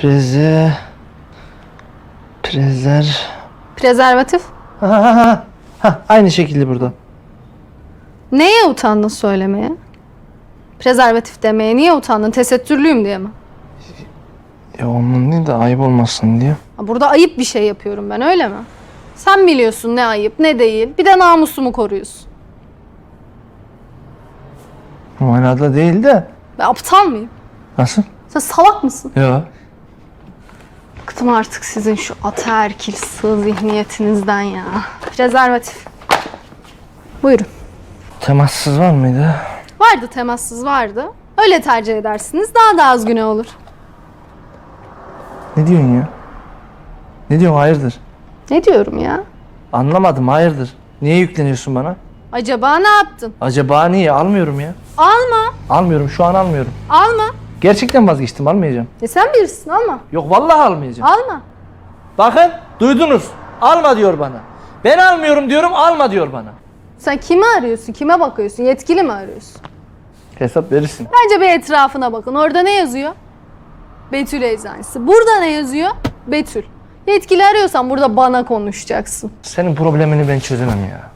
Preze... Prezer... Prezervatif. Ha, ha, ha, ha. Aynı şekilde burada. Neye utandın söylemeye? Prezervatif demeye niye utandın? Tesettürlüyüm diye mi? Ya onun değil de ayıp olmasın diye. Ha, Burada ayıp bir şey yapıyorum ben öyle mi? Sen biliyorsun ne ayıp ne değil. Bir de namusumu koruyorsun. O manada değil de. Ben aptal mıyım? Nasıl? Sen salak mısın? Ya. Bıktım artık sizin şu ataerkil sığ zihniyetinizden ya. Prezervatif. Buyurun. Temassız var mıydı? Vardı temassız vardı. Öyle tercih edersiniz daha da az güne olur. Ne diyorsun ya? Ne diyorsun hayırdır? Ne diyorum ya? Anlamadım hayırdır. Niye yükleniyorsun bana? Acaba ne yaptın? Acaba niye? Almıyorum ya. Alma. Almıyorum şu an almıyorum. Alma. Gerçekten vazgeçtim almayacağım. E sen bilirsin alma. Yok vallahi almayacağım. Alma. Bakın duydunuz. Alma diyor bana. Ben almıyorum diyorum alma diyor bana. Sen kimi arıyorsun? Kime bakıyorsun? Yetkili mi arıyorsun? Hesap verirsin. Bence bir etrafına bakın. Orada ne yazıyor? Betül Eczanesi. Burada ne yazıyor? Betül. Yetkili arıyorsan burada bana konuşacaksın. Senin problemini ben çözemem ya.